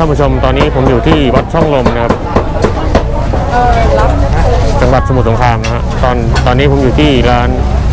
ท่านผู้ชมตอนนี้ผมอยู่ที่วัดช่องลมนะครับจังหวัดสมุทรสงครามนะฮะตอนตอนนี้ผมอยู่ที่ร้าน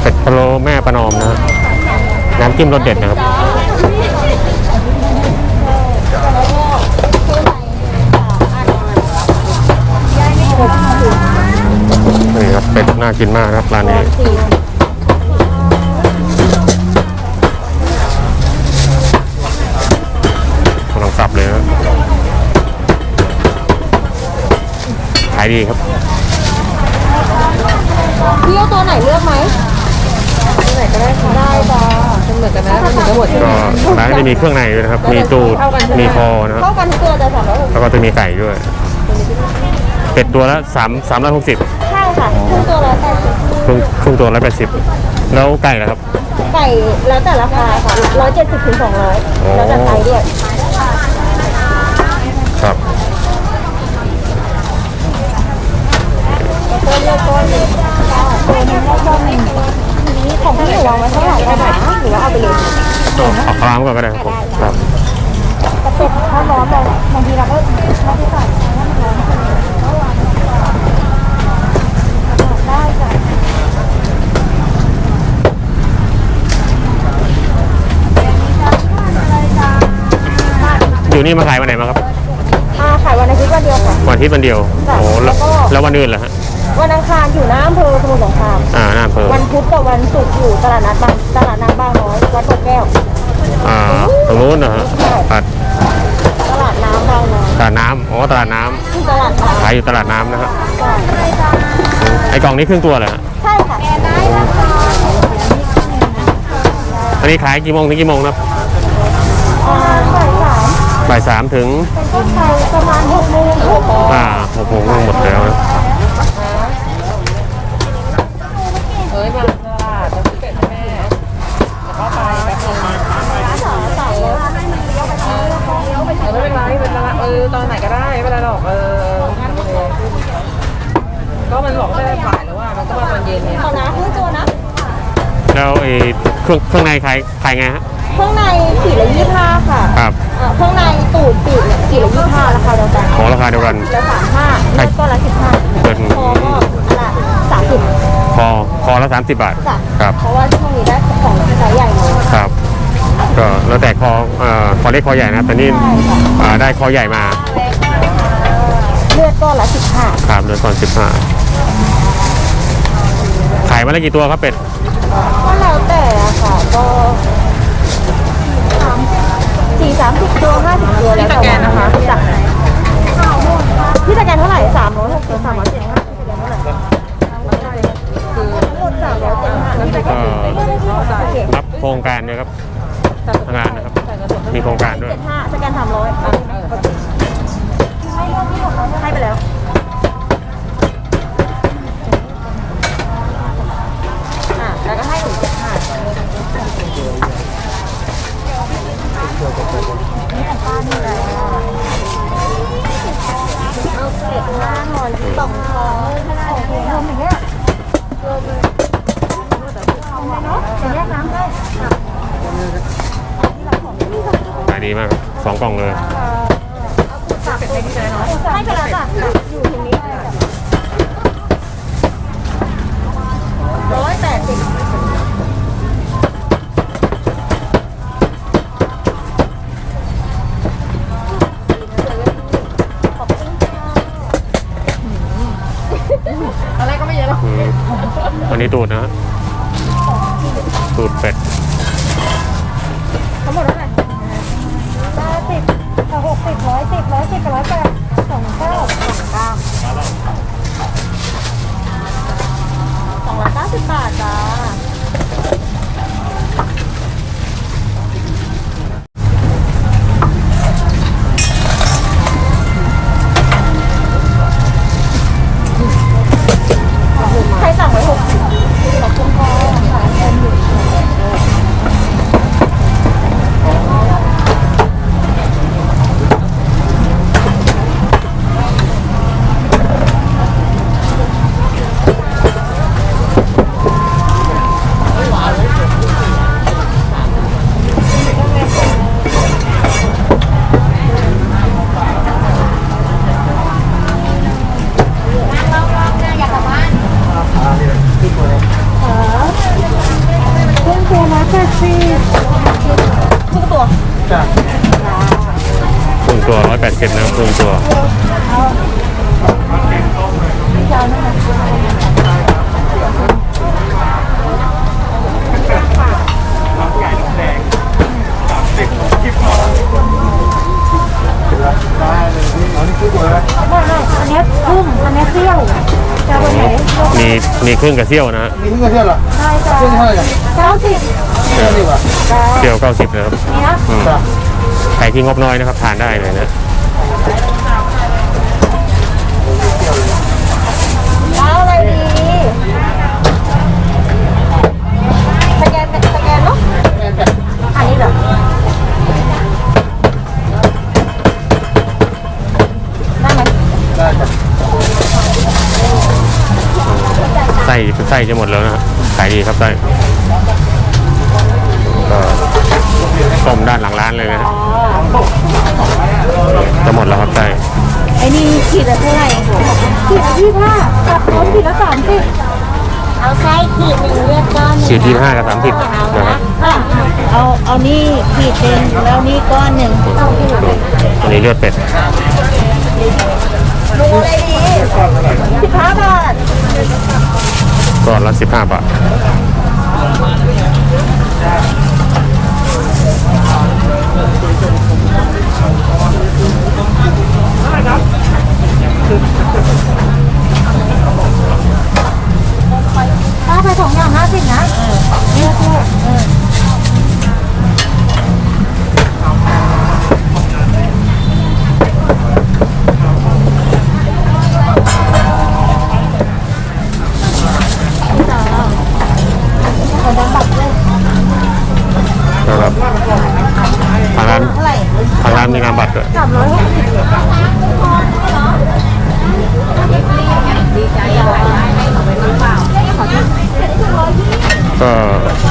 เป็ดพะโล้แม่ประนอมนะ น้ำจิ้มรสเด็ดนะครับนี่ครับเป็ดน่ากินมากครับร้านนี้ายดีครับพี่เอาตัวไหนเลือกไหมตัวไหนก็ได้ค่ะได้จ้าเป็นเหมือนกันไหมมันเหมือนกันหมดใช่ไหมก็ร้านจะมีเครื่องในด้วยนะครับ มีตูดมีคอนะครับเข้ากันทุกตัวแต่สามร้อยหกสิบแล้วก็จะมีไก่ด้วยเป็ดตัวละสามสามร้อยหกสิบใช่ค่ะครึ่งตัวร้อยแปดสิบครึ่งครึ่งตัวละแปดสิบแล้วไก่ล่ะครับ ไก่แล้วแต่ราคาค่ะร้อยเจ็ดสิบถึงสองร้อยโอ้แล้วแต่ไซส์ด้วย ครับ แล้วก็เลือกก้อนหนึ่งตัวนึงได้ก้อนหนึ่งนี้ ของพี่หนูวางไว้เท่าไหร่ได้ไหมหรือว่าเอาไปเลยเอาคลามก่อนก็ได้ครับผมครับกระเป็ดถ้าร้อนเราบางทีเราก็ไม่ได้ใส่ให้มันร้อนได้จ้ะอยู่นี่มาขายวันไหนมาครับอ่าขายวันอาทิตย์วันเดียวค่ะ วันอาทิตย์วันเดียวค่ะโอ้แล้วแล้วก็แล้ววันอื่นล่ะฮะ วันอังคารอยู่หน้าอำเภอสมุทรสงครามอ่าหน้าอำเภอวันพุธกับวันศุกร์อยู่ตลาดนัดบางตลาดน้ำบางน้อยวัดโพแก้วอ่าตรงนู้นนะฮะตลาดตลาดน้ำบางน้อยตลาดน้ำอ๋อตลาดน้ำที่ตลาดน้ขายอยู่ตลาดน้ำนะฮะำใช่ไอ้กล่องนี้ครึ่งตัวเหรอฮะใช่ค่ะได้ราคาอันนี้ขายกี่โมงถึงกี่โมงครับอ่าบ่ายสามบ่ายสามถึงเป็นต้นไปประมาณหกโมงหกโมงอ่าหกโมงหมดแล้วนะ อ้ยมาตลาดจะซื้อเป็ดให้แม่แล้วก็ไปแป๊บนึงสายแล้วไม่มีเลี้ยวไปทางเลี้ยวไปเลี้ยวไปทางอไม่เป็นไรเป็นไรเออตอนไหนก็ได้ไม่เป็นไรหรอกเออก็มันบอกไม่ได้ฝ่ายแล้วว่ามันก็มาตอนเย็นเนี่ยเอานะครึ่งตัวนะแล้วไอ้เครื่องเครื่องในขายขายไงฮะเครื่องในขีดละยี่ห้าค่ะครับอ่าเครื่องในตูดปีกเนี่ยขีดละยี่ห้าราคาเดียวกันของราคาเดียวกันละสามห้าเลือกก็ละสิบห้าเปิดคอก็ละสามสิบ คอคอละสามสิบบาทจ้ะครับเพราะว่าช่วงนี้ได้ของไซส์ใหญ่มาครับก็แล้วแต่คอเอ่อคอเล็กคอใหญ่นะครับแต่นี่อ่าได้คอใหญ่มาเลือดก็ละสิบห้าครับเดือนก่อนสิบห้าขายวันละกี่ตัวครับเป็ดก็แล้วแต่อะค่ะก็สามสี่สามสิบตัวห้าสิบตัวแล้วแต่วันนะคะจ้ะพี่สแกนเท่าไหร่สามร้อยหกสิบสามร้อยเจ็ดสิบห้า ก็โอเครับโครงการด้วยครับงานนะครับ มีโครงการด้วยเจ็ดห้าสแกนสามร้อยให้ไปแล้วอะแล้วก็ให้ถึงเจ็ดห้าเอาเจ็ดห้าห่อสองห่อโอเครวมอย่างเงี้ยรวมเลย ขายดีมากครับสองกล่องเลยให้ไปแล้วจ้ะอยู่ตรงนี้ร้อยแปดสิบอะไรก็ไม่เยอะหรอกอืมอันนี้ตูดนะ ฮะตูดเป็ดทั้งหมดเท่าไหร่แปดสิบกับหกสิบร้อยสิบร้อยสิบกับร้อยแปดสองเก้าสองเก้าสองร้อยเก้าสิบบาทจ้า ตัวร้อยแปดสิบครึ่งตัวจ้ะปรุงตัวร้อยแปดสิบนะครับปรุงตัวอันนี้กุ้งอันนี้เปรี้ยว จะเอาไปไหนมีมีครึ่งกับเซี่ยวนะฮะมีที่เงินเท่าไหร่ใช่จ้ะเท่าไหร่กันเก้าสิบเท่าดีกว่าจ้าเซี่ยวเก้าสิบนะครับนี่นะอืมจ้ะ ใครที่งบน้อยนะครับทานได้เลยนะ ไส้ไส้จะหมดแล้วนะฮะขายดีครับไส้ก็ต้มด้านหลังร้านเลยนะฮะจะหมดแล้วครับไส้ไอ้นี่ขีดละเท่าไหร่ขีดละยี่ห้ากับเขาขีดละสามสิบเอาไส้ขีดหนึ่งเลือดก้อนขีดที่ห้ากับสามสิบนะครับเอาเอานี่ขีดหนึ่งแล้วนี่ก้อนหนึ่งอันนี้เลือดเป็ดลุงอะไรดีสิบห้าบาท ก้อนละสิบห้าบาทป้าไปสองอย่างห้าสิบนะเลือกถู บัตรด้วยสามร้อยหกสิบดีใจอะไรเอาไปน้ำเปล่าขอโทษก็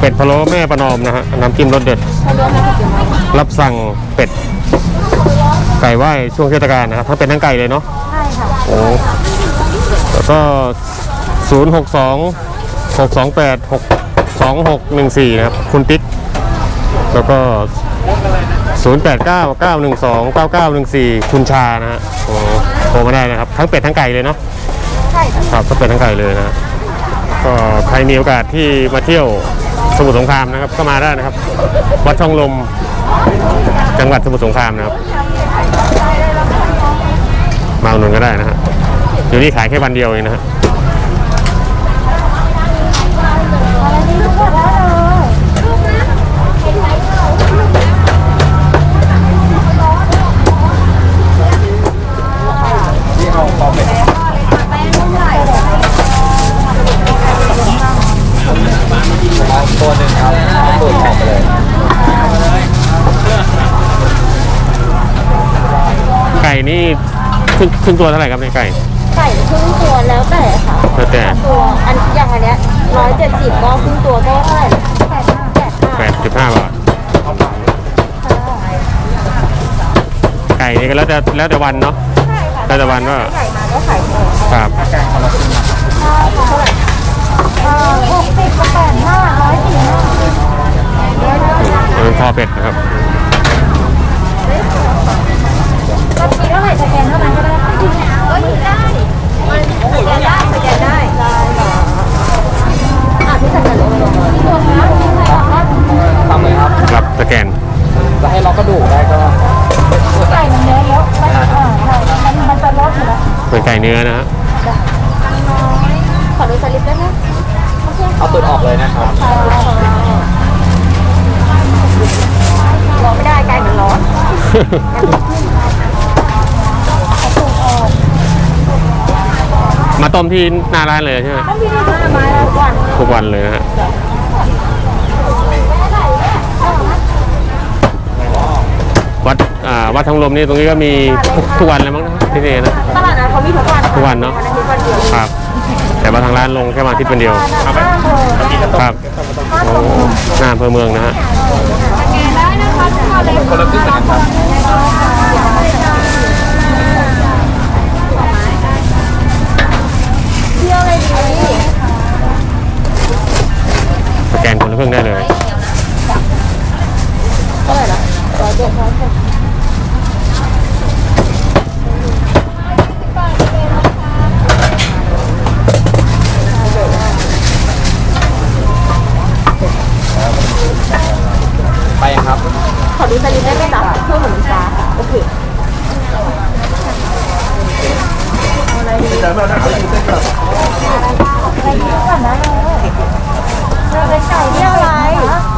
เป็ดพะโล้แม่ประนอมนะฮะน้ำจิ้มรสเด็ด รับสั่งเป็ด ไก่ไหว้ช่วงเทศกาลนะครับทั้งเป็ดทั้งไก่เลยเนาะใช่ค่ะโอ้แล้วก็0 6 2 6 2 8 6 2 6 1 4นะครับ คุณติ๊ก แล้วก็ 0 8 9 9 1 2 9 9 1 4 คุณชานะฮะโอ้โทรมาได้นะครับ ทั้งเป็ดทั้งไก่เลยเนาะใช่ค่ะครับทั้งเป็ดทั้งไก่เลยนะฮะก็ใครมีโอกาสที่มาเที่ยวสมุทรสงครามนะครับ ก็มาได้นะครับ วัดช่องลมจังหวัดสมุทรสงครามนะครับ มาอุดหนุนก็ได้นะฮะอยู่นี่ขายแค่วันเดียวเองนะฮะ เลยที่เอาคอเป็ดตัวหนึ่งครับตัวของไปเลยไก่นี่ครึ่งครึ่งตัวเท่าไหร่ครับในยไก่ ไก่ครึ่งตัวแล้วแต่ค่ะแล้วแต่ ตัวอันอย่างอันเนี้ยร้อยเจ็ดสิบก็ครึ่งตัวก็เท่าไหร่แปดห้าแปดห้าแปดสิบห้าบาท ไก่นี่ก็แล้วแต่แล้วแต่วันเนาะ ใช่ค่ะแล้วแต่วันว่าไก่มาก็ขายของครับแกงคนละครึ่งนะใช่ค่ะเท่าไหร่เอ่อหกสิบกับแปดห้าร้อยสี่ห้าอันนั้นคอเป็ดนะครับตอนนี้เท่าไหร่สแกนเท่านั้นก็ได้ค่ะเอ้ยได้สแกนได้สแกนได้ได้ค่ะอะพี่สแกนลงลงที่ตัวคะ ทำเลยครับ รับสแกน จะให้ล็อกกระดูกได้ก็ ไก่มันเนื้อเยอะมันอ่าใช่มันมันจะลดอยู่แล้ว เป็นไก่เนื้อนะฮะ ขอดูสลิปได้ไหมโอเค เอาตุดออกเลยนะครับ ค่ะร้อนไม่ได้ไก่มันร้อน มาต้มที่หน้าร้านเลยใช่ไหมต้องมีทุกไม้ทุกวันทุกวันเลยนะฮะวัดอ่าวัดทองลมนี่ตรงนี้ก็มีทุกทุกวันเลยมั้งนะที่นี่นะตลาดนั้นเขามีทุกวันทุกวันเนอะวันอาทิตย์วันเดียวครับแต่ว่าทางร้านลงแค่วันอาทิตย์เป็นเดียวห้าโมงครับโอ้หน้าอำเภอเมืองนะฮะได้นะ คนละครึ่งนกันครับสแกนคนละครึ่งได้เลย เท่าไหร่ละร้อยเจ็ด เป็นไก่ที่อะไร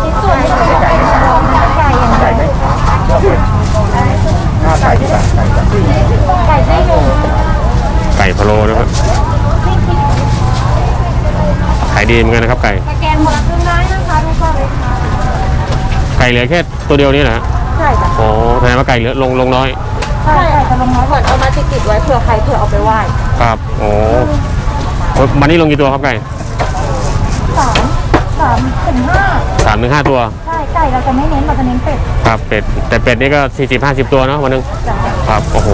ชิ้นส่วนที่เป็นไก่ไก่อย่างไรไก่ไส้หมูไก่พะโล้นะครับขายดีเหมือนกันนะครับไก่สแกนคนละครึ่งได้นะคะทุกคนเลยค่ะไก่เหลือแค่ตัวเดียวนี่นะฮะใช่จ้ะโอ้แสดงว่าไก่เหลือลงลงน้อยใช่จะลงน้อยก่อนเอามาติ ดติดๆไว้เผื่อใครเผื่อเอาไปไหว้ครับโอ้วันนี้ลงกี่ตัวครับไก่สามสามถึงห้าสามถึงห้าตัว ใช่ไก่เราจะไม่เน้นเราจะเน้นเป็ดครับเป็ดแต่เป็ดนี่ก็สี่สิบห้าสิบตัวเนาะวันหนึงจ้ะครับโอ้โห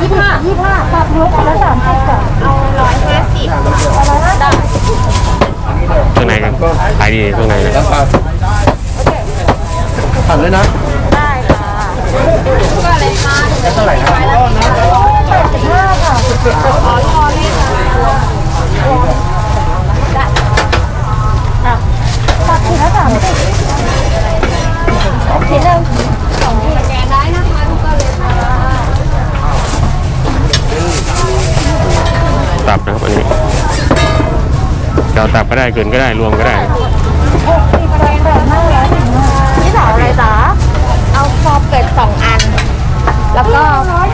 ยี่ห้ายี่ห้าปรับยกละสามสิบจ้ะเอาร้อยห้าสิบเอาร้อยห้าสิบ เครื่องในกันขายดีเครื่องในนะสั่งเลยนะ ได้ค่ะเท่าไหร่นะแปดสิบห้าค่ะตัดทีละสามสิบทีหนึ่งสองทีแกได้นะคะทุกคนเลยค่ะตับนะครับอันนี้ จะเอาตับก็ได้เกินก็ได้รวมก็ได้หกสิบแปดแบบห้าร้อยถึงห้าพี่สาวอะไรจ๊ะเอาคอเป็ดสองอัน แล้วก็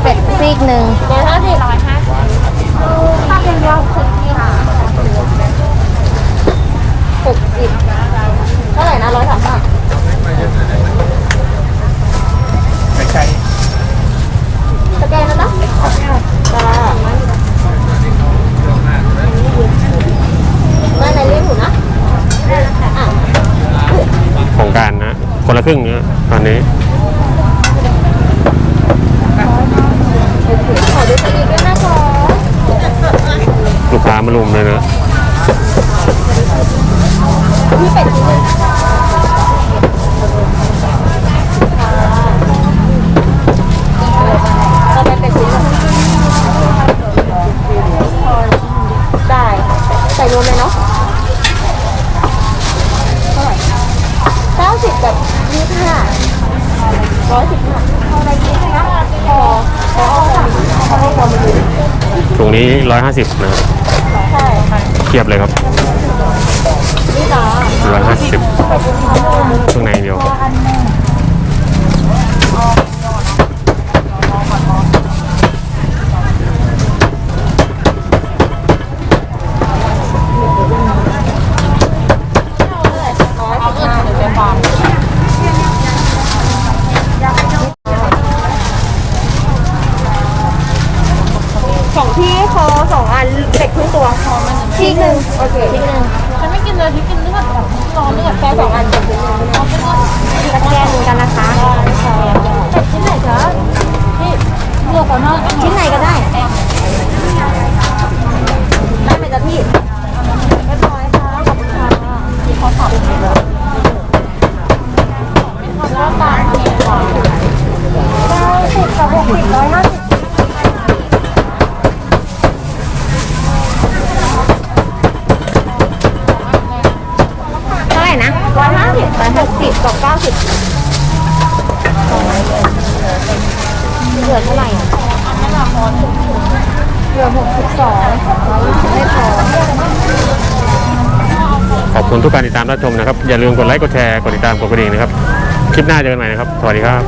เป็ดซีกหนึ่งร้อยห้าสิบร้อยห้าสิบถ้าเป็นยอดสุดที่ค่ะหกสิบเท่าไหร่นะร้อยสามบาทไก่สแกนแล้วนะจ้าไม่ในเรียกหนูนะอะ โครงการนะ คนละครึ่งเนี่ยตอนนี้ลูกค้ามารุมเลยนะพี่เป็ดชิ้นหนึงเราไปเป็ดชิ้นหนึงได้ใส่รวมเลยเนาะเท่าไหร่เก้า สิบแบบยี่สิบห้าร้อยสิบห้าเอาอะไรกินนะพอพอเอาค่ะพอให้ความมันอยู่ตรงนี้ร้อยห้าสิบนะครับใช่เทียบเลยครับนี่จ้าร้อยห้าสิบเครื่องในเดียว อันหนึ่ง ของพี่คอสองอันเป็ดครึ่งตัวชีกหนึ่งโอเคชีกหนึ่ง ฉันไม่กินเลยที่กินเลือดแบบรอเลือด คอสองอันเป็ดครึ่งหนึ่งสแกนกันนะคะเป็ดชิ้นไหนจ๊ะ เลือดก่อนเนาะ ชิ้นไหนก็ได้ ได้ไหมจ๊ะพี่เรียบร้อยค่ะขอบคุณค่ะที่เขาขับแล้วบาทเก้าสิบกับหกสิบร้อยห้าสิบ เท่าไหร่นะ ร้อยห้าสิบร้อยหกสิบกับเก้าสิบ เหลือเท่าไหร่อะ เหลือหกสิบสองไม่พอ ขอบ คุณทุกการติดตามรับชมนะครับ อย่าลืมกดไลค์กดแชร์กดติดตามกดกระดิ่งนะครับ คลิปหน้าเจอกันใหม่นะครับ สวัสดีครับ